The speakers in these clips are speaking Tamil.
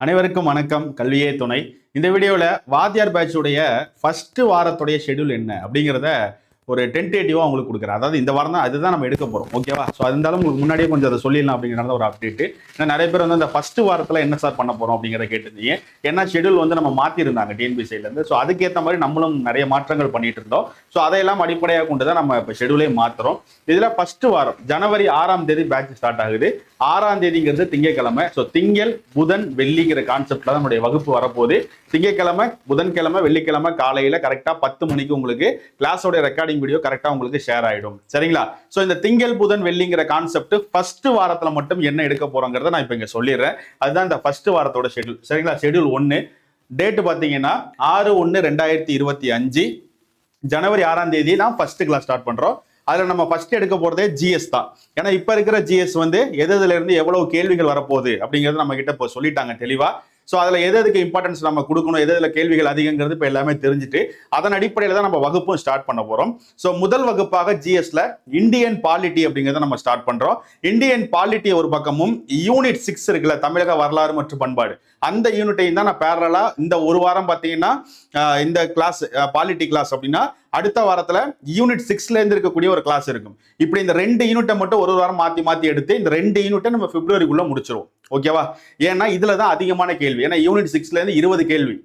அனைவருக்கும் வணக்கம். கல்வியே துணை. இந்த வீடியோவில் வாத்தியார் பேட்சுடைய ஃபஸ்ட்டு வாரத்துடைய ஷெட்யூல் என்ன அப்படிங்கிறத ஒரு டென்டேட்டிவாக உங்களுக்கு கொடுக்குறேன். அதாவது இந்த வாரம் தான் அதுதான் நம்ம எடுக்க போகிறோம் ஓகேவா ஸோ அது இருந்தாலும் உங்களுக்கு முன்னாடியே கொஞ்சம் அதை சொல்லிடலாம் அப்படிங்கிறத ஒரு அப்டேட்டு ஏன்னா நிறைய பேர் வந்து அந்த ஃபர்ஸ்ட் வாரத்தில் என்ன சார் பண்ண போகிறோம் அப்படிங்கிறத கேட்டிருந்தீங்க. ஏன்னா ஷெட்யூல் வந்து நம்ம மாற்றிருந்தாங்க டிஎன்பிசிலேருந்து ஸோ அதுக்கேற்ற மாதிரி நம்மளும் நிறைய மாற்றங்கள் பண்ணிட்டு இருந்தோம். ஸோ அதையெல்லாம் அடிப்படையாக கொண்டு தான் நம்ம இப்போ ஷெட்யூலே மாற்றுறோம் இதில் ஃபஸ்ட்டு வாரம் ஜனவரி ஆறாம் தேதி பேட்ச் ஸ்டார்ட் ஆகுது. ஆறாம் தேதிங்கிறது திங்கக்கிழமை. ஸோ திங்கள் புதன் வெள்ளிங்கிற கான்செப்டில் தான் நம்முடைய வகுப்பு வரப்போகுது. திங்கக்கிழமை புதன்கிழமை வெள்ளிக்கிழமை காலையில் கரெக்டாக பத்து மணிக்கு உங்களுக்கு கிளாஸோட ரெக்கார்டிங் வீடியோ கரெக்டா உங்களுக்கு ஷேர் ஆயிடும். சரிங்களா? ஸோ இந்த திங்கள் புதன் வெள்ளிங்கிற கான்செப்ட் ஃபர்ஸ்ட் வாரத்தில் மட்டும் என்ன எடுக்க போறோங்கிறத நான் இப்போ இங்கே சொல்லிடுறேன். அதுதான் இந்த ஃபர்ஸ்ட் வாரத்தோட ஷெட்யூல் சரிங்களா? ஷெட்யூல் ஒன்று டேட் பார்த்தீங்கன்னா ஆறு ஒன்று ரெண்டாயிரத்தி இருபத்தி அஞ்சு. ஜனவரி ஆறாம் தேதி நான் ஃபர்ஸ்ட் கிளாஸ் ஸ்டார்ட் பண்றோம். அதுல நம்ம ஃபர்ஸ்ட் எடுக்க போறதே ஜிஎஸ் தான். ஏன்னா இப்ப இருக்கிற ஜிஎஸ் வந்து எது எதுல இருந்து எவ்வளவு கேள்விகள் வரப்போகுது அப்படிங்கிறது நம்ம கிட்ட இப்போ சொல்லிட்டாங்க தெளிவா. ஸோ அதில் எது எதுக்கு இம்பார்ட்டன்ஸ் நம்ம கொடுக்கணும்? எது எதில் கேள்விகள் அதிகங்கிறது இப்போ எல்லாமே தெரிஞ்சுட்டு அதன் அடிப்படையில் தான் நம்ம வகுப்பும் ஸ்டார்ட் பண்ண போகிறோம் ஸோ முதல் வகுப்பாக ஜிஎஸ்ல இந்தியன் பாலிட்டி அப்படிங்கிறத நம்ம ஸ்டார்ட் பண்ணுறோம் இந்தியன் பாலிட்டி ஒரு பக்கமும் யூனிட் சிக்ஸ் இருக்குல்ல தமிழக வரலாறு மற்றும் பண்பாடு. அந்த யூனிட்டையும் தான் நான் பேரலாக இந்த ஒரு வாரம் பார்த்தீங்கன்னா இந்த கிளாஸ் பாலிட்டி கிளாஸ் அப்படின்னா அடுத்த வாரத்தில் யூனிட் சிக்ஸ்லேருந்து இருக்கக்கூடிய ஒரு கிளாஸ் இருக்கும். இப்படி இந்த ரெண்டு யூனிட்டை மட்டும் ஒரு ஒரு வாரம் மாற்றி மாற்றி எடுத்து இந்த ரெண்டு யூனிட்டை நம்ம பிப்ரவரிக்குள்ளே முடிச்சிருவோம். ஓகேவா ஏன்னா இதில் தான் அதிகமான கேள்வி. ஏன்னா யூனிட் சிக்ஸ்லேருந்து இருபது கேள்வி.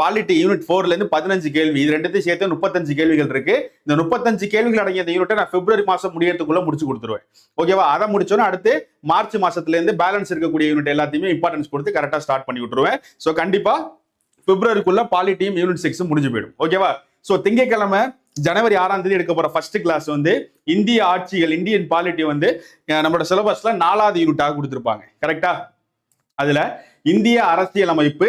பாலிட்டி யூனிட் ஃபோர்லேருந்து பதினஞ்சு கேள்வி. இது ரெண்டுத்தையும் சேர்த்து முப்பத்தஞ்சு கேள்விகள் இருக்கு. இந்த முப்பத்தஞ்சு கேள்விகள் அடங்கிய இந்த யூனிட்டை நான் பிப்ரவரி மாதம் முடியறதுக்குள்ளே முடிச்சு கொடுத்துருவேன். ஓகேவா அதை முடிச்சோன்னா அடுத்து மார்ச் மாதத்துலேருந்து பேலன்ஸ் இருக்கக்கூடிய யூனிட் எல்லாத்தையுமே இம்பார்ட்டன்ஸ் கொடுத்து கரெக்டாக ஸ்டார்ட் பண்ணி விட்டுருவேன். ஸோ கண்டிப்பாக பிப்ரவரிக்குள்ளே பாலிட்டியும் யூனிட் சிக்ஸும் முடிஞ்சு போயிடும். ஓகேவா ஸோ திங்கக்கிழமை ஜனவரி ஆறாம் தேதி எடுக்க போற ஃபர்ஸ்ட் கிளாஸ் வந்து இந்திய ஆட்சிகள் இந்தியன் பாலிட்டி வந்து நம்மளோட சிலபஸ்ல நாலாவது யூனிட்டாக கொடுத்துருப்பாங்க. கரெக்டா அதுல இந்திய அரசியலமைப்பு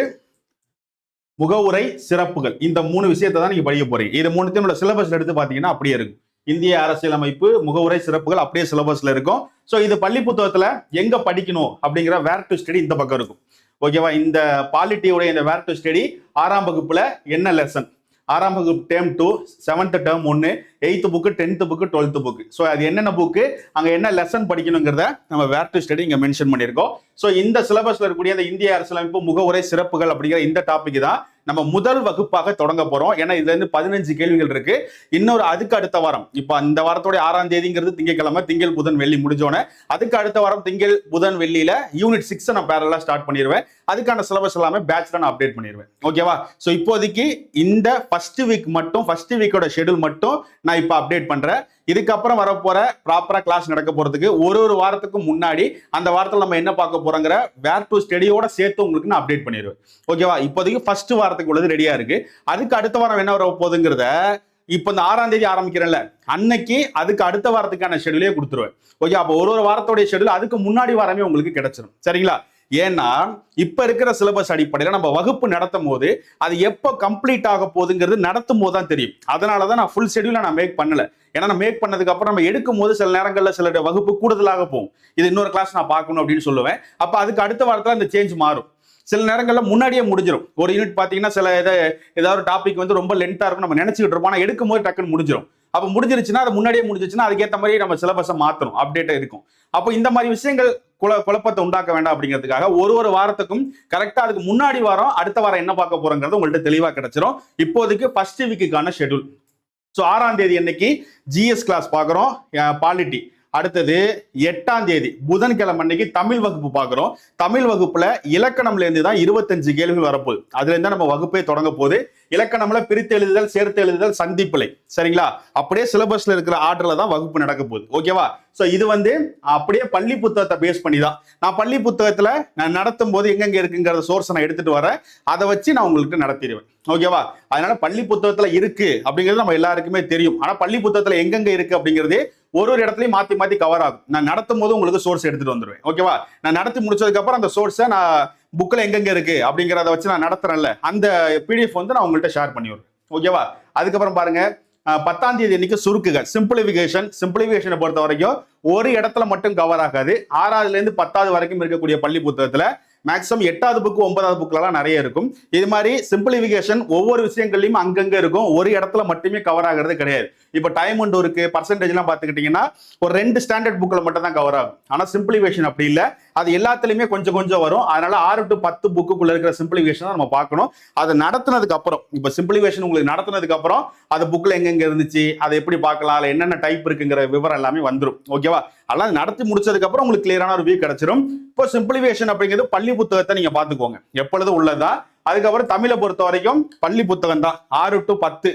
முகவுரை சிறப்புகள் இந்த மூணு விஷயத்தை தான் நீங்க படிக்க போறீங்க. இது மூணுத்தையும் சிலபஸ்ல எடுத்து பாத்தீங்கன்னா அப்படியே இருக்கும். இந்திய அரசியலமைப்பு முகவுரை சிறப்புகள் அப்படியே சிலபஸ்ல இருக்கும். ஸோ இது பள்ளி புத்தகத்துல எங்க படிக்கணும் அப்படிங்கிற வேர் டு ஸ்டடி இந்த பக்கம் இருக்கும். ஓகேவா இந்த பாலிட்டியோட இந்த வேர் டு ஸ்டடி ஆறாம் வகுப்புல என்ன லெசன் ஆறாம் வகுப்பு டேர்ம் டூ செவன்த் டேர்ம் ஒன்று eighth book tenth book twelfth book so அது என்னென்ன புக்கு அங்கே என்ன லெசன் படிக்கணுங்கிறத நம்ம வேர் டு ஸ்டடி இங்கே மென்ஷன் பண்ணியிருக்கோம். ஸோ இந்த சிலபஸில் இருக்கக்கூடிய அந்த இந்திய அரசியலமைப்பு முகவுரை சிறப்புகள் அப்படிங்கிற இந்த டாபிக் தான். நம்ம முதல் வகுப்பாக தொடங்க போறோம். ஏன்னா இதுல இருந்து பதினஞ்சு கேள்விகள் இருக்கு. இன்னொரு அதுக்கு அடுத்த வாரம். இப்போ இந்த வாரத்தோட ஆறாம் தேதிங்கிறது திங்கக்கிழமை திங்கள் புதன் வெள்ளி முடிஞ்சோன்னே அதுக்கு அடுத்த வாரம் திங்கள் புதன் வெள்ளியில யூனிட் சிக்ஸ் நான் பேரலா ஸ்டார்ட் பண்ணிடுவேன் அதுக்கான சிலபஸ் எல்லாமே பேட்ச்ல நான் அப்டேட் பண்ணிடுவேன் ஓகேவா ஸோ இப்போதைக்கு இந்த ஃபர்ஸ்ட் வீக் மட்டும் ஃபர்ஸ்ட் வீக்கோட ஷெட்யூல் மட்டும் நான் இப்போ அப்டேட் பண்றேன். இதுக்கப்புறம் வரப்போற ப்ராப்பரா கிளாஸ் நடக்க போறதுக்கு ஒரு ஒரு வாரத்துக்கு முன்னாடி அந்த வாரத்தில் நம்ம என்ன பார்க்க போறோங்கிற வேர் டு ஸ்டடியோட சேர்த்து உங்களுக்கு நான் அப்டேட் பண்ணிடுவேன். ஓகேவா இப்போதைக்கு ஃபர்ஸ்ட் வாரத்துக்கு உள்ளது ரெடியா இருக்கு. அதுக்கு அடுத்த வாரம் என்ன வர போகுதுங்கிறத இப்போ இந்த ஆறாம் தேதி ஆரம்பிக்கிறேன்ல. அன்னைக்கு அதுக்கு அடுத்த வாரத்துக்கான ஷெடியூலே கொடுத்துருவேன். ஓகே அப்போ ஒரு ஒரு வாரத்தோடைய ஷெடியூல் அதுக்கு முன்னாடி வாரமே உங்களுக்கு கிடைச்சிடும் சரிங்களா? ஏன்னா இப்ப இருக்கிற சிலபஸ் அடிப்படையில் நம்ம வகுப்பு நடத்தும் போது அது எப்போ கம்ப்ளீட் ஆக போகுதுங்கிறது நடத்தும் போது தான் தெரியும். அதனால தான் நான் ஃபுல் ஷெடியூலை நான் மேக் பண்ணல. ஏன்னா நான் மேக் பண்ணதுக்கு அப்புறம் நம்ம எடுக்கும் போது சில நேரங்களில் சில வகுப்பு கூடுதலாக போகும். இது இன்னொரு கிளாஸ் நான் பார்க்கணும் அப்படின்னு சொல்லுவேன். அப்போ அதுக்கு அடுத்த வாரத்தில் அந்த சேஞ்ச் மாறும். சில நேரங்களில் முன்னாடியே முடிஞ்சிடும் ஒரு யூனிட் பார்த்தீங்கன்னா சில இதை ஏதாவது ஒரு டாபிக் வந்து ரொம்ப லென்த்தாக இருக்கும் நம்ம நினச்சிக்கிட்டு இருப்போம். ஆனால் எடுக்கும் போது டக்குன்னு முடிஞ்சிடும் அப்போ முடிஞ்சிருச்சுன்னா அது முன்னாடியே முடிஞ்சிச்சுன்னா அதுக்கேற்ற மாதிரி நம்ம சிலபஸை மாற்றணும் அப்டேட்டாக இருக்கும். அப்போ இந்த மாதிரி விஷயங்கள் குழ குழப்பத்தை உண்டாக்க வேண்டாம் அப்படிங்கிறதுக்காக ஒரு ஒரு வாரத்துக்கும் கரெக்டாக அதுக்கு முன்னாடி வாரம் அடுத்த வாரம் என்ன பார்க்க போறோங்கிறது உங்கள்கிட்ட தெளிவாக கிடைச்சிரும். இப்போதைக்கு ஃபர்ஸ்ட் வீக்குக்கான ஷெட்யூல் ஸோ ஆறாம் தேதி அன்னைக்கு ஜிஎஸ் கிளாஸ் பார்க்குறோம் பாலிட்டி அடுத்தது எட்டாம் தேதி புதன்கிழமை அன்னைக்கு தமிழ் வகுப்பு பார்க்குறோம். தமிழ் வகுப்புல இலக்கணம்ல இருந்து தான் இருபத்தஞ்சு கேள்விகள் வரப்போகுது. அதுல இருந்தா நம்ம வகுப்பே தொடங்க போகுது. இலக்கணம்ல பிரித்து எழுதுதல் சேர்த்து எழுதுதல் சந்திப்பிலை. சரிங்களா? அப்படியே சிலபஸ்ல இருக்கிற ஆர்டர்ல தான் வகுப்பு நடக்க போகுது. ஓகேவா ஸோ இது வந்து அப்படியே பள்ளி புத்தகத்தை பேஸ் பண்ணி தான். நான் பள்ளி புத்தகத்துல நான் நடத்தும் போது எங்கெங்க இருக்குங்கிறத சோர்ஸ் நான் எடுத்துட்டு வரேன். அதை வச்சு நான் உங்களுக்கு நடத்திடுவேன். ஓகேவா அதனால பள்ளி புத்தகத்துல இருக்கு அப்படிங்கிறது நம்ம எல்லாருக்குமே தெரியும். ஆனா பள்ளி புத்தகத்துல எங்கெங்க இருக்கு அப்படிங்கிறது ஒரு ஒரு இடத்துலையும் மாற்றி மாற்றி கவர் ஆகும். நான் நடத்தும் போது உங்களுக்கு சோர்ஸ் எடுத்துகிட்டு வந்துடுவேன் ஓகேவா நான் நடத்தி முடிச்சதுக்கப்புறம் அந்த சோர்ஸை நான் புக்கில் எங்கெங்கே இருக்குது அப்படிங்கிறத வச்சு நான் நடத்துகிறேன்ல அந்த பிடிஎஃப் வந்து நான் உங்கள்கிட்ட ஷேர் பண்ணிவிடுறேன் ஓகேவா அதுக்கப்புறம் பாருங்கள் பத்தாம் தேதி இன்னைக்கு சுருக்குகள். சிம்பிளிஃபிகேஷன் சிம்பிளிஃபிகேஷனை பொறுத்த வரைக்கும் ஒரு இடத்துல மட்டும் கவர் ஆகாது. ஆறாவதுலேருந்து பத்தாவது வரைக்கும் இருக்கக்கூடிய பள்ளி புத்தகத்தில் மேக்ஸிமம் எட்டாவது புக்கு ஒன்பதாவது புக்கிலலாம் நிறைய இருக்கும். இது மாதிரி சிம்பிளிஃபிகேஷன் ஒவ்வொரு விஷயங்கள்லையும் அங்கங்கே இருக்கும். ஒரு இடத்துல மட்டுமே கவர் ஆகிறது கிடையாது. இப்போ டைம் அண்ட் இருக்கு பர்சன்டேஜ்லாம் பார்த்துக்கிட்டிங்கன்னா ஒரு ரெண்டு ஸ்டாண்டர்ட் புக்கில் மட்டும் தான் கவர் ஆகும். ஆனால் சிம்பிளிஃபிகேஷன் அப்படி இல்லை. அது எல்லாத்துலேயுமே கொஞ்சம் கொஞ்சம் வரும். அதனால ஆறு டு பத்து புக்குக்குள்ளே இருக்கிற சிம்பிளிஃபிகேஷன் தான் நம்ம பார்க்கணும். அதை நடத்தினதுக்கு அப்புறம் இப்போ சிம்பிளிஃபிகேஷன் உங்களுக்கு நடத்தினதுக்கு அப்புறம் அது புக்கில் எங்கெங்கே இருந்துச்சு அதை எப்படி பார்க்கலாம் அதில் என்னென்ன டைப் இருக்குங்கிற விவரம் எல்லாமே வந்துடும் ஓகேவா அதெல்லாம் நடத்தி முடிச்சதுக்கு அப்புறம் உங்களுக்கு கிளியரான ஒரு வியூ கிடைச்சிரும். இப்போ சிம்பிளிஃபிகேஷன் அப்படிங்கிறது பள்ளி புத்தகத்தை நீங்கள் பார்த்துக்கோங்க. எப்பொழுதும் உள்ளதா அதுக்கப்புறம் தமிழை பொறுத்த வரைக்கும் பள்ளி புத்தகம் தான் ஆறு டு பத்து.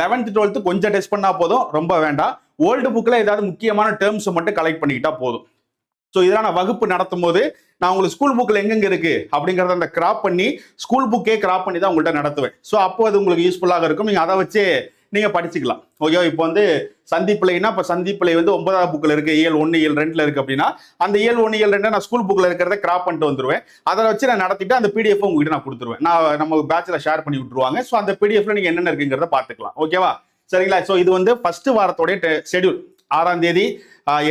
லெவன்த் டுவெல்த்து கொஞ்சம் டெஸ்ட் பண்ணால் போதும். ரொம்ப வேண்டாம். ஓல்டு புக்கில் ஏதாவது முக்கியமான டேர்ம்ஸை மட்டும் கலெக்ட் பண்ணிக்கிட்டா போதும். ஸோ இதெல்லாம் நான் வகுப்பு நடத்தும் போது நான் உங்களுக்கு ஸ்கூல் புக்கில் எங்கெங்க இருக்குது அப்படிங்கிறத அந்த கிராப் பண்ணி ஸ்கூல் புக்கே கிராப் பண்ணி தான் உங்கள்கிட்ட நடத்துவேன். ஸோ அப்போ அது உங்களுக்கு யூஸ்ஃபுல்லாக இருக்கும். நீங்கள் அதை வச்சு நீங்க படிச்சுக்கலாம். ஓகே இப்போ வந்து சந்திப்பிலைனா இப்போ சந்திப்பிலை வந்து ஒன்பதாவது புக்கில் இருக்கு. இயல் ஒன்று இயல் ரெண்டில் இருக்கு அப்படின்னா அந்த இயல் ஒன்று இயல் ரெண்டு நான் ஸ்கூல் புக்கில் இருக்கிறத கிராப் பண்ணிட்டு வந்துருவேன். அதை வச்சு நான் நடத்திட்டு அந்த பிடிஎஃப் உங்ககிட்ட நான் கொடுத்துருவேன். நான் நம்ம பேட்சில் ஷேர் பண்ணி விட்டுருவாங்க. ஸோ அந்த பிடிஎஃப்ல நீங்க என்னென்ன இருக்குங்கிறத பார்த்துக்கலாம். ஓகேவா சரிங்களா? ஸோ இது வந்து ஃபர்ஸ்ட் வாரத்தோடைய ஷெடியூல் ஆறாம் தேதி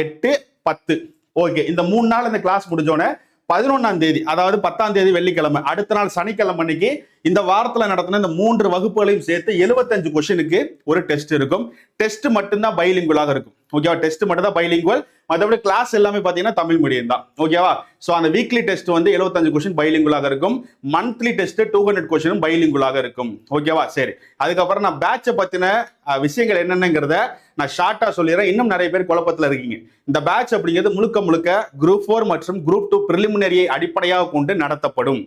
எட்டு பத்து. ஓகே இந்த மூணு நாள் இந்த கிளாஸ் முடிஞ்சோடனே பதினொன்னாம் தேதி அதாவது பத்தாம் தேதி வெள்ளிக்கிழமை அடுத்த நாள் சனிக்கிழமை அன்னைக்கு இந்த வாரத்தில் நடத்தின இந்த மூன்று வகுப்புகளையும் சேர்த்து எழுபத்தஞ்சு கொஸ்டினுக்கு ஒரு டெஸ்ட் இருக்கும். டெஸ்ட் மட்டும்தான் பைலிங்குவலாக இருக்கும். ஓகேவா டெஸ்ட் மட்டும் தான் பைலிங்குவல் மற்றபடி கிளாஸ் எல்லாமே பார்த்தீங்கன்னா தமிழ் மீடியம் தான். ஓகேவா ஸோ அந்த வீக்லி டெஸ்ட் வந்து எழுபத்தஞ்சு கொஸ்டின் பைலிங்குவலாக இருக்கும். மந்த்லி டெஸ்ட் டூ ஹண்ட்ரட் கொஸ்டினும் பைலிங்குவலாக இருக்கும். ஓகேவா சரி. அதுக்கப்புறம் நான் பேட்சை பற்றின விஷயங்கள் என்னென்னங்கிறத நான் ஷார்ட்டாக சொல்லிடுறேன். இன்னும் நிறைய பேர் குழப்பத்தில் இருக்கீங்க. இந்த பேட்ச் அப்படிங்கிறது முழுக்க முழுக்க குரூப் ஃபோர் மற்றும் குரூப் டூ ப்ரிலிமினரியை அடிப்படையாக கொண்டு நடத்தப்படும்.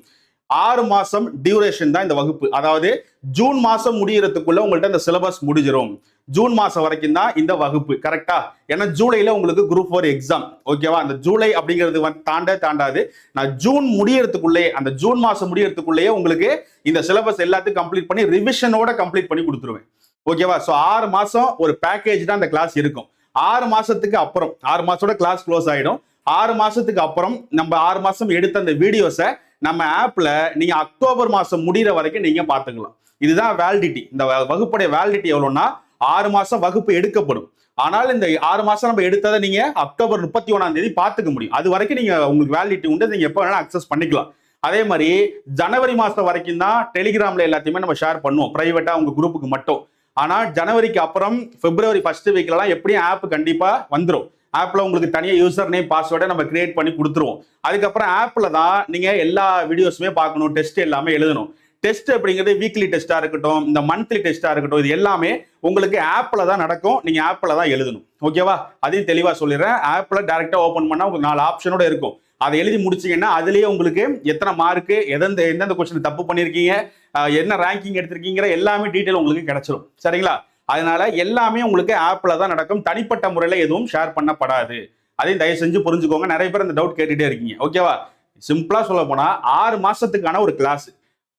ஆறு மாசம் டியூரேஷன் தான் இந்த வகுப்பு. அதாவது ஜூன் மாசம் முடியறதுக்குள்ள உங்கள்ட்ட இந்த சிலபஸ் முடிஞ்சிடும் ஜூன் மாசம் வரைக்கும் தான் இந்த வகுப்பு கரெக்டா ஏன்னா ஜூலைல உங்களுக்கு குரூப் ஃபோர் எக்ஸாம் ஓகேவா அந்த ஜூலை அப்படிங்கிறது வந்து தாண்ட தாண்டாது. நான் ஜூன் முடியறதுக்குள்ளே அந்த ஜூன் மாசம் முடியறதுக்குள்ளேயே உங்களுக்கு இந்த சிலபஸ் எல்லாத்தையும் கம்ப்ளீட் பண்ணி ரிவிஷனோட கம்ப்ளீட் பண்ணி கொடுத்துருவேன். ஓகேவா ஸோ ஆறு மாசம் ஒரு பேக்கேஜ் தான் அந்த கிளாஸ் இருக்கும். ஆறு மாசத்துக்கு அப்புறம் ஆறு மாசத்தோட கிளாஸ் க்ளோஸ் ஆயிடும். ஆறு மாசத்துக்கு அப்புறம் நம்ம ஆறு மாசம் எடுத்த அந்த வீடியோஸை நம்ம ஆப்ல நீங்க அக்டோபர் மாசம் முடிகிற வரைக்கும் நீங்க பாத்துக்கலாம் இதுதான் வேலிடிட்டி இந்த வகுப்புடைய வேலிடிட்டி எவ்வளோன்னா ஆறு மாசம் வகுப்பு எடுக்கப்படும். ஆனால் இந்த ஆறு மாசம் நம்ம எடுத்ததை நீங்க அக்டோபர் முப்பத்தி ஒன்றாம் தேதி பார்த்துக்க முடியும். அது வரைக்கும் நீங்க உங்களுக்கு வேலிடிட்டி உண்டு நீங்க எப்போ வேணாலும் அக்சஸ் பண்ணிக்கலாம். அதே மாதிரி ஜனவரி மாசம் வரைக்கும் தான் டெலிகிராம்ல எல்லாத்தையுமே நம்ம ஷேர் பண்ணுவோம். பிரைவேட்டா உங்க குரூப்புக்கு மட்டும். ஆனால் ஜனவரிக்கு அப்புறம் பிப்ரவரி ஃபர்ஸ்ட் வீக்லலாம் எப்படியும் ஆப் கண்டிப்பாக வந்துடும் ஆப்பில் உங்களுக்கு தனியாக யூசர் நேம் பாஸ்வேர்டை நம்ம கிரியேட் பண்ணி கொடுத்துருவோம். அதுக்கப்புறம் ஆப்பில் தான் நீங்கள் எல்லா வீடியோஸுமே பார்க்கணும் டெஸ்ட் எல்லாமே எழுதணும். டெஸ்ட் அப்படிங்கிறது வீக்லி டெஸ்ட்டாக இருக்கட்டும் இந்த மந்த்லி டெஸ்ட்டாக இருக்கட்டும் இது எல்லாமே உங்களுக்கு ஆப்பில் தான் நடக்கும். நீங்கள் ஆப்பில் தான் எழுதணும். ஓகேவா அதையும் தெளிவாக சொல்லிடுறேன். ஆப்பில் டேரெக்டாக ஓப்பன் பண்ணால் உங்களுக்கு நாலு ஆப்ஷனோட இருக்கும். அதை எழுதி முடிச்சீங்கன்னா அதுலேயே உங்களுக்கு எத்தனை மார்க்கு எந்தெந்த எந்தெந்த கொஸ்டின் தப்பு பண்ணியிருக்கீங்க என்ன ரேங்கிங் எடுத்திருக்கீங்கிற எல்லாமே டீட்டெயில் உங்களுக்கு கிடச்சிரும். சரிங்களா? அதனால எல்லாமே உங்களுக்கு ஆப்பில் தான் நடக்கும். தனிப்பட்ட முறையில் எதுவும் ஷேர் பண்ணப்படாது. அதையும் தயவு செஞ்சு புரிஞ்சுக்கோங்க. நிறைய பேர் இந்த டவுட் கேட்டுகிட்டே இருக்கீங்க. ஓகேவா சிம்பிளாக சொல்ல போனால் ஆறு மாதத்துக்கான ஒரு கிளாஸ்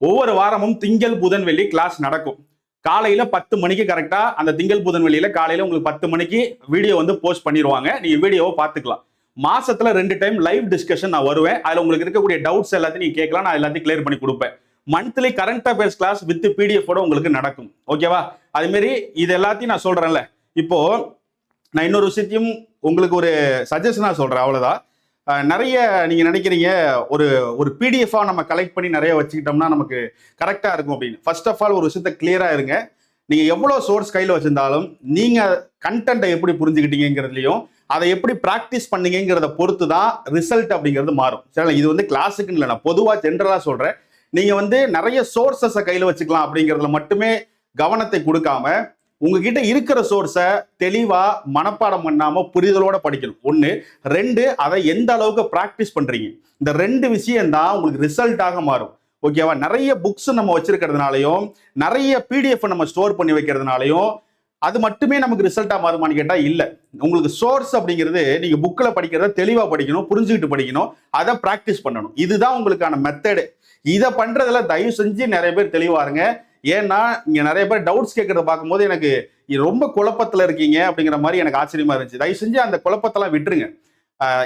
ஒவ்வொரு வாரமும் திங்கள் புதன் வெள்ளி கிளாஸ் நடக்கும். காலையில் பத்து மணிக்கு கரெக்டாக அந்த திங்கள் புதன் வெளியில் காலையில் உங்களுக்கு பத்து மணிக்கு வீடியோ வந்து போஸ்ட் பண்ணிடுவாங்க. நீங்கள் வீடியோவை பார்த்துக்கலாம். மாசத்துல ரெண்டு டைம் லைவ் டிஸ்கஷன் நான் வருவேன். அதில் உங்களுக்கு இருக்கக்கூடிய டவுட்ஸ் எல்லாத்தையும் நீங்கள் கேட்கலாம். நான் எல்லாத்தையும் கிளியர் பண்ணி கொடுப்பேன். Monthly current affairs class with பிடிஎஃபோட உங்களுக்கு நடக்கும். ஓகேவா அதுமாரி இது எல்லாத்தையும் நான் சொல்கிறேன்ல இப்போ நான் இன்னொரு விஷயத்தையும் உங்களுக்கு ஒரு சஜஷனாக சொல்கிறேன் அவ்வளோதான் நிறைய நீங்கள் நினைக்கிறீங்க ஒரு ஒரு பிடிஎஃபாக நம்ம கலெக்ட் பண்ணி நிறைய வச்சுக்கிட்டோம்னா நமக்கு கரெக்டாக இருக்கும் அப்படின்னு. ஃபர்ஸ்ட் ஆஃப் ஆல் ஒரு விஷயத்த கிளியராக இருங்க. நீங்கள் எவ்வளோ சோர்ஸ் கையில் வச்சிருந்தாலும் நீங்கள் கண்டென்ட்டை எப்படி புரிஞ்சுக்கிட்டீங்கிறதுலையும் அதை எப்படி ப்ராக்டிஸ் பண்ணீங்கிறத பொறுத்து தான் ரிசல்ட் அப்படிங்கிறது மாறும். சரிங்களா? இது வந்து கிளாஸுக்குன்னு இல்லை நான் பொதுவாக ஜென்ரலாக சொல்கிறேன் நீங்க வந்து நிறைய சோர்சஸை கையில வச்சுக்கலாம் அப்படிங்கிறதுல மட்டுமே கவனத்தை கொடுக்காம உங்ககிட்ட இருக்கிற சோர்ஸை தெளிவா மனப்பாடம் பண்ணாம புரிதலோட படிக்கணும். ஒண்ணு. ரெண்டு அதை எந்த அளவுக்கு ப்ராக்டிஸ் பண்றீங்க? இந்த ரெண்டு விஷயம் தான் உங்களுக்கு ரிசல்ட்டாக மாறும். ஓகேவா நிறைய புக்ஸ் நம்ம வச்சிருக்கிறதுனாலையும் நிறைய பிடிஎஃப் நம்ம ஸ்டோர் பண்ணி வைக்கிறதுனாலையும் அது மட்டுமே நமக்கு ரிசல்ட்டாக மாறுமான்னு கேட்டால் இல்லை. உங்களுக்கு சோர்ஸ் அப்படிங்கிறது நீங்கள் புக்கில் படிக்கிறத தெளிவாக படிக்கணும் புரிஞ்சுக்கிட்டு படிக்கணும் அதை ப்ராக்டிஸ் பண்ணணும். இதுதான் உங்களுக்கான மெத்தடு இதை பண்ணுறதுல தயவு செஞ்சு நிறைய பேர் தெளிவாருங்க ஏன்னா இங்கே நிறைய பேர் டவுட்ஸ் கேட்குறத பார்க்கும்போது எனக்கு ரொம்ப குழப்பத்தில் இருக்கீங்க அப்படிங்கிற மாதிரி எனக்கு ஆச்சரியமா இருந்துச்சு. தயவு செஞ்சு அந்த குழப்பத்தெல்லாம் விட்டுருங்க.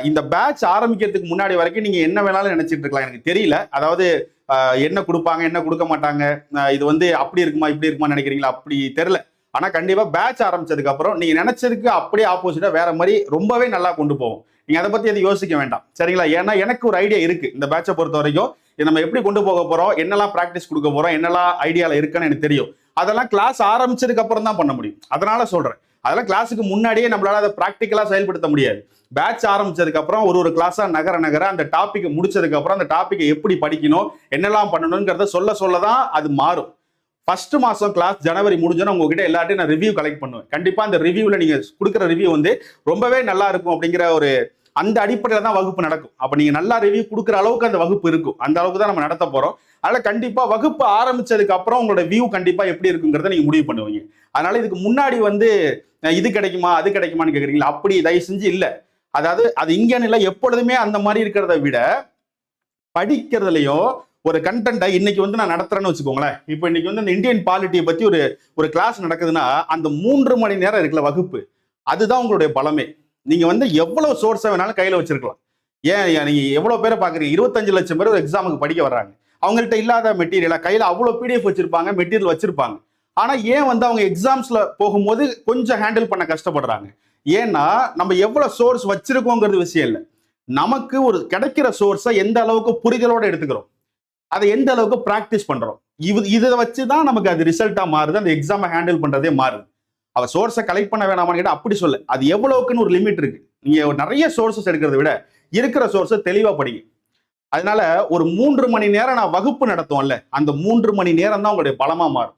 இந்த பேட்ச் ஆரம்பிக்கிறதுக்கு முன்னாடி வரைக்கும் நீங்கள் என்ன வேணாலும் நினச்சிட்டு இருக்கலாம். எனக்கு தெரியல. அதாவது என்ன கொடுப்பாங்க என்ன கொடுக்க மாட்டாங்க? இது வந்து அப்படி இருக்குமா இப்படி இருக்குமா நினைக்கிறீங்களா? அப்படி தெரில ஆனால் கண்டிப்பாக பேட்ச் ஆரம்பிச்சதுக்கு அப்புறம் நீங்கள் நினைச்சதுக்கு அப்படியே ஆப்போசிட்டாக வேற மாதிரி ரொம்பவே நல்லா கொண்டு போவோம் நீங்கள் அதை பற்றி எதுவும் யோசிக்க வேண்டாம். சரிங்களா? ஏன்னா எனக்கு ஒரு ஐடியா இருக்குது இந்த பேட்சை பொறுத்த வரைக்கும் இது நம்ம எப்படி கொண்டு போக போகிறோம் என்னெல்லாம் ப்ராக்டிஸ் கொடுக்க போகிறோம் என்னெல்லாம் ஐடியாவில் இருக்குன்னு எனக்கு தெரியும். அதெல்லாம் கிளாஸ் ஆரம்பிச்சதுக்கு அப்புறம் தான் பண்ண முடியும். அதனால சொல்கிறேன் அதெல்லாம் கிளாஸுக்கு முன்னாடியே நம்மளால அதை ப்ராக்டிக்கலாக செயல்படுத்த முடியாது. பேட்ச் ஆரம்பிச்சதுக்கு அப்புறம் ஒரு ஒரு கிளாஸாக நகர நகர அந்த டாப்பிக்கை முடிச்சதுக்கு அப்புறம் அந்த டாப்பிக்கை எப்படி படிக்கணும் என்னெல்லாம் பண்ணணுங்கிறத சொல்ல சொல்ல தான் அது மாறும். ஃபர்ஸ்ட் மாதம் கிளாஸ் ஜனவரி முடிஞ்சோன்னா உங்ககிட்ட எல்லாத்தையும் நான் ரிவ்யூ கலெக்ட் பண்ணுவேன். கண்டிப்பாக அந்த ரிவ்யூவில் நீங்கள் கொடுக்குற ரிவ்யூ வந்து ரொம்பவே நல்லா இருக்கும் அப்படிங்கிற ஒரு அந்த அடிப்படையில் தான் வகுப்பு நடக்கும். அப்போ நீங்கள் நல்லா ரிவ்யூ கொடுக்குற அளவுக்கு அந்த வகுப்பு இருக்கும். அந்த அளவுக்கு தான் நம்ம நடத்த போகிறோம் அதனால் கண்டிப்பாக வகுப்பு ஆரம்பித்ததுக்கு அப்புறம் உங்களோட வியூ கண்டிப்பாக எப்படி இருக்குங்கிறத நீங்கள் முடிவு பண்ணுவீங்க. அதனால் இதுக்கு முன்னாடி வந்து இது கிடைக்குமா அது கிடைக்குமான்னு கேட்குறீங்களா அப்படி தயவு செஞ்சு இல்லை. அதாவது அது இங்கேன்னு இல்லை எப்பொழுதுமே அந்த மாதிரி இருக்கிறத விட படிக்கிறதுலையும் ஒரு கண்டென்ட்டை இன்னைக்கு வந்து நான் நடத்துறேன்னு வச்சுக்கோங்களேன். இப்போ இன்னைக்கு வந்து இந்த இந்தியன் பாலிட்டியை பற்றி ஒரு ஒரு கிளாஸ் நடக்குதுன்னா அந்த மூன்று மணி நேரம் இருக்குல்ல வகுப்பு அதுதான் உங்களுடைய பலமே. நீங்கள் வந்து எவ்வளோ சோர்ஸை வேணாலும் கையில் வச்சிருக்கலாம். ஏன் நீங்கள் எவ்வளோ பேரை பார்க்குறீங்க? இருபத்தஞ்சு லட்சம் பேர் ஒரு எக்ஸாமுக்கு படிக்க வர்றாங்க. அவங்கள்ட்ட இல்லாத மெட்டீரியலாக கையில் அவ்வளோ பிடிஎஃப் வச்சுருப்பாங்க மெட்டீரியல் வச்சுருப்பாங்க. ஆனால் ஏன் வந்து அவங்க எக்ஸாம்ஸில் போகும்போது கொஞ்சம் ஹேண்டில் பண்ண கஷ்டப்படுறாங்க? ஏன்னா நம்ம எவ்வளோ சோர்ஸ் வச்சுருக்கோங்கிறது விஷயம் இல்லை. நமக்கு ஒரு கிடைக்கிற சோர்ஸை எந்த அளவுக்கு புரிதலோடு எடுத்துக்கிறோம்? அதை எந்த அளவுக்கு ப்ராக்டிஸ் பண்றோம்? இது இதை வச்சு தான் நமக்கு அது ரிசல்ட்டா மாறுது. அந்த எக்ஸாமை ஹேண்டில் பண்றதே மாறுது. அவ சோர்ஸை கலெக்ட் பண்ண வேணாமான்னு கேட்டால் அப்படி சொல்ல அது எவ்வளவுக்குன்னு ஒரு லிமிட் இருக்கு. நீங்க நிறைய சோர்சஸ் எடுக்கிறத விட இருக்கிற சோர்ஸை தெளிவா படிங்க. அதனால ஒரு மூன்று மணி நேரம் நான் வகுப்பு நடத்துவோம்ல அந்த மூன்று மணி நேரம் தான் உங்களுடைய பலமா மாறும்.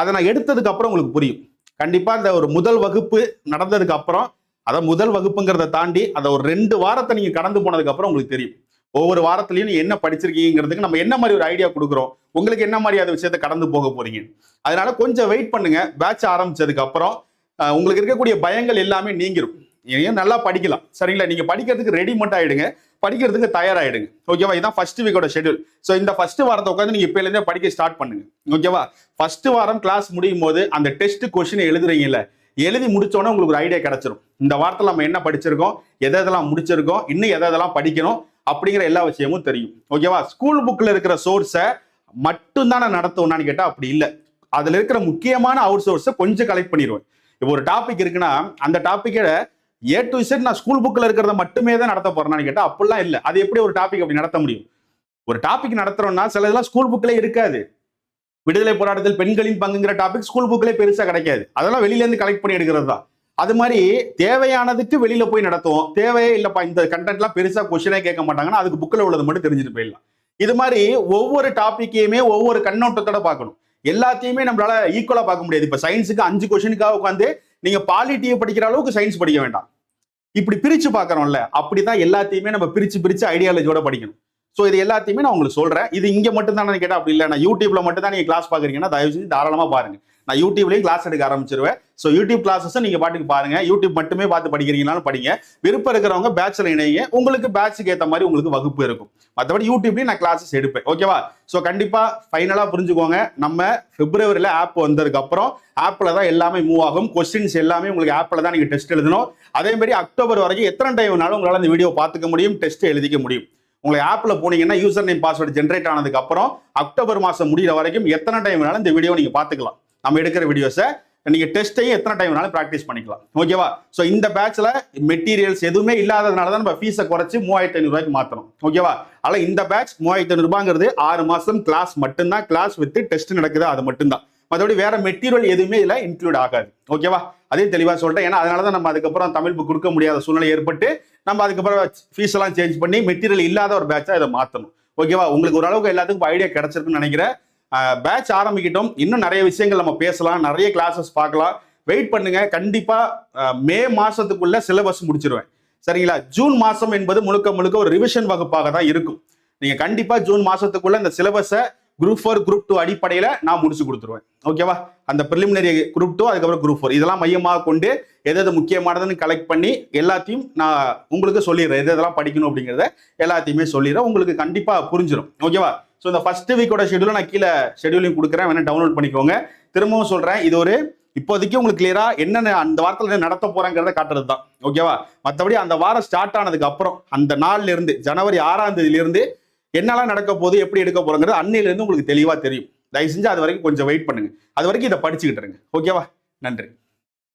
அதை நான் எடுத்ததுக்கு அப்புறம் உங்களுக்கு புரியும். கண்டிப்பா இந்த ஒரு முதல் வகுப்பு நடந்ததுக்கு அப்புறம் அதை முதல் வகுப்புங்கிறத தாண்டி அதை ஒரு ரெண்டு வாரத்தை நீங்க கடந்து போனதுக்கு அப்புறம் உங்களுக்கு தெரியும். ஒவ்வொரு வாரத்துலையும் என்ன படிச்சிருக்கீங்கிறதுக்கு நம்ம என்ன மாதிரி ஒரு ஐடியா கொடுக்குறோம்? உங்களுக்கு என்ன மாதிரி அந்த விஷயத்தை கடந்து போக போறீங்க? அதனால கொஞ்சம் வெயிட் பண்ணுங்க. பேட்ச் ஆரம்பிச்சதுக்கு அப்புறம் உங்களுக்கு இருக்கக்கூடிய பயங்கள் எல்லாமே நீங்கிரும். நீங்க நல்லா படிக்கலாம். சரிங்களா? நீங்க படிக்கிறதுக்கு ரெடிமெண்ட் ஆயிடுங்க. படிக்கிறதுக்கு தயாராயிடுங்க. ஓகேவா இதான் ஃபர்ஸ்ட் வீக்கோட ஷெட்யூல் ஸோ இந்த ஃபர்ஸ்ட் வாரத்தை உட்காந்து நீங்க இப்பிலேருந்தே படிக்க ஸ்டார்ட் பண்ணுங்க. ஓகேவா ஃபர்ஸ்ட் வாரம் கிளாஸ் முடியும் போது அந்த டெஸ்ட் கொஸ்டின் எழுதுறீங்கல்ல எழுதி முடிச்சோன்னே உங்களுக்கு ஒரு ஐடியா கிடைச்சிரும். இந்த வாரத்தில் நம்ம என்ன படிச்சிருக்கோம்? எதை எதெல்லாம் முடிச்சிருக்கோம்? இன்னும் எதை எதெல்லாம் படிக்கணும்? அப்படிங்கிற எல்லா விஷயமும் தெரியும். ஓகேவா? ஸ்கூல் புக்கில் இருக்கிற சோர்ஸை மட்டும்தான் நான் கேட்டால் கேட்டா அப்படி இல்லை. அதில் இருக்கிற முக்கியமான அவுட் சோர்ஸை கொஞ்சம் கலெக்ட் பண்ணிடுவேன் இப்போ ஒரு டாபிக் இருக்குன்னா அந்த டாப்பிக்கை ஏ டு இசட் நான் ஸ்கூல் புக்கில் இருக்கிறத மட்டுமே தான் நடத்த போறேன்னு கேட்டால் அப்படிலாம் இல்லை. அது எப்படி ஒரு டாபிக் அப்படி நடத்த முடியும்? ஒரு டாபிக் நடத்துறோம்னா சில இதெல்லாம் ஸ்கூல் புக்ல இருக்காது. விடுதலை போராட்டத்தில் பெண்களின் பங்குங்கிற டாபிக் ஸ்கூல் புக்லேயே பெருசாக கிடைக்காது. அதெல்லாம் வெளியிலேருந்து கலெக்ட் பண்ணி எடுக்கிறது தான். அது மாதிரி தேவையானதுக்கு வெளியில போய் நடத்துவோம். தேவையே இல்லப்பா இந்த கண்டென்ட்லாம் பெருசா கொஸ்டினே கேட்க மாட்டாங்கன்னா அதுக்கு புக்கில் உள்ளது மட்டும் தெரிஞ்சுட்டு போயிடலாம். இது மாதிரி ஒவ்வொரு டாப்பிக்கையுமே ஒவ்வொரு கண்ணோட்டத்தோட பார்க்கணும். எல்லாத்தையுமே நம்மளால ஈக்குவலா பார்க்க முடியாது. இப்ப சயின்ஸுக்கு அஞ்சு கொஸ்டினுக்காக உட்காந்து நீங்க பாலிட்டியை படிக்கிற அளவுக்கு சயின்ஸ் படிக்க வேண்டாம். இப்படி பிரிச்சு பார்க்கறோம்ல அப்படிதான் எல்லாத்தையுமே நம்ம பிரிச்சு பிரிச்சு ஐடியாலஜியோட படிக்கணும். ஸோ இது எல்லாத்தையுமே நான் உங்களுக்கு சொல்றேன். இது இங்க மட்டும் தான் கேட்டா அப்படி இல்லை. நான் யூடியூப்ல மட்டும் தான் நீங்க கிளாஸ் பாக்குறீங்கன்னா தயவு செஞ்சு தாராளமா பாருங்க. நான் யூடியூப்லயும் கிளாஸ் எடுக்க ஆரம்பிச்சிருவேன். ஸோ யூடியூப் கிளாஸஸும் நீங்கள் பாட்டுக்கு பாருங்கள் யூடியூப் மட்டுமே பார்த்து படிக்கிறீங்களாலும் படிங்க. விருப்பம் இருக்கிறவங்க பேட்ச்ல இணைங்க. உங்களுக்கு பேட்சுக்கு ஏற்ற மாதிரி உங்களுக்கு வகுப்பு இருக்கும். மற்றபடி யூடியூப்லேயும் நான் கிளாஸஸ் எடுப்பேன். ஓகேவா ஸோ கண்டிப்பாக ஃபைனலாக புரிஞ்சுக்கோங்க. நம்ம பிப்ரவரியில் ஆப் வந்ததுக்கப்புறம் ஆப்பில் தான் எல்லாமே மூவ் ஆகும். கொஸ்டின்ஸ் எல்லாமே உங்களுக்கு ஆப்பில் தான் நீங்கள் டெஸ்ட் எழுதணும். அதே மாதிரி அக்டோபர் வரைக்கும் எத்தனை டைம் வேணாலும் உங்களால் அந்த வீடியோ பார்த்துக்க முடியும் டெஸ்ட் எழுதிக்க முடியும். உங்களை ஆப்பில் போனீங்கன்னா யூசர் நேம் பாஸ்வேர்டு ஜென்ரேட் ஆனதுக்கப்புறம் அக்டோபர் மாதம் முடிகிற வரைக்கும் எத்தனை டைம் வேணாலும் இந்த வீடியோ நீங்கள் பார்த்துக்கலாம். நம்ம எடுக்கிற வீடியோஸை நீங்க டெஸ்ட்டையும் எத்தனை டைம் வேணாலும் ப்ராக்டிஸ் பண்ணிக்கலாம். ஓகேவா ஸோ இந்த பேட்ச்ல மெட்டீரியல்ஸ் எதுவுமே இல்லாததுனால தான் நம்ம ஃபீஸை குறைச்சி மூவாயிரத்தி ஐநூறுரூவாய்க்கு மாற்றணும் ஓகேவா அதனால இந்த பேட்ச் மூவாயிரத்தி ஐநூறுபாங்கிறது ஆறு மாசம் கிளாஸ் மட்டும்தான். கிளாஸ் வித் டெஸ்ட் நடக்குது? அது மட்டும்தான். மற்றபடி வேற மெட்டீரியல் எதுவுமே இதில் இன்க்ளூட் ஆகாது. ஓகேவா அதே தெளிவா சொல்லிட்டேன் ஏன்னா அதனால தான் நம்ம அதுக்கப்புறம் தமிழ் புக் கொடுக்க முடியாத சூழ்நிலை ஏற்பட்டு நம்ம அதுக்கப்புறம் ஃபீஸ் எல்லாம் சேஞ்ச் பண்ணி மெட்டீரியல் இல்லாத ஒரு பேட்சா இதை மாற்றணும் ஓகேவா உங்களுக்கு ஓரளவுக்கு எல்லாத்துக்கும் ஐடியா கிடைச்சிருக்குன்னு நினைக்கிறேன். பேட்ச் ஆரம்பிக்கிட்டோம். இன்னும் நிறைய விஷயங்கள் நம்ம பேசலாம். நிறைய கிளாஸஸ் பார்க்கலாம். வெயிட் பண்ணுங்க. கண்டிப்பாக மே மாதத்துக்குள்ள சிலபஸ் முடிச்சிருவேன். சரிங்களா? ஜூன் மாதம் என்பது முழுக்க முழுக்க ஒரு ரிவிஷன் வகுப்பாக தான் இருக்கும். நீங்கள் கண்டிப்பாக ஜூன் மாதத்துக்குள்ள இந்த சிலபஸை குரூப் ஃபோர் குரூப் டூ அடிப்படையில நான் முடிச்சு கொடுத்துருவேன். ஓகேவா அந்த ப்ரிலிமினரி குரூப் டூ அதுக்கப்புறம் குரூப் ஃபோர் இதெல்லாம் மையமாக கொண்டு எது எது முக்கியமானதுன்னு கலெக்ட் பண்ணி எல்லாத்தையும் நான் உங்களுக்கு சொல்லிடுறேன். எது எதெல்லாம் படிக்கணும் அப்படிங்கிறத எல்லாத்தையுமே சொல்லிடுறேன். உங்களுக்கு கண்டிப்பாக புரிஞ்சிடும் ஓகேவா ஸோ இந்த ஃபர்ஸ்ட் வீக்கோட ஷெடியூலை நான் கீழே ஷெடியூலையும் கொடுக்குறேன். வேணால் டவுன்லோட் பண்ணிக்கோங்க. திரும்பவும் சொல்கிறேன் இது ஒரு இப்போதைக்கு உங்களுக்கு கிளியராக என்னென்ன அந்த வாரத்தில் என்ன நடத்த போறாங்கிறத காட்டுறது தான் ஓகேவா மற்றபடி அந்த வாரம் ஸ்டார்ட் ஆனதுக்கு அப்புறம் அந்த நாள்ல இருந்து ஜனவரி ஆறாம் தேதியிலிருந்து என்னெல்லாம் நடக்க போகுது எப்படி எடுக்க போறோங்கிறது அன்னையிலேருந்து உங்களுக்கு தெளிவாக தெரியும். தயவு செஞ்சு அது வரைக்கும் கொஞ்சம் வெயிட் பண்ணுங்க. அது வரைக்கும் இதை படிச்சுக்கிட்டுருங்க ஓகேவா நன்றி.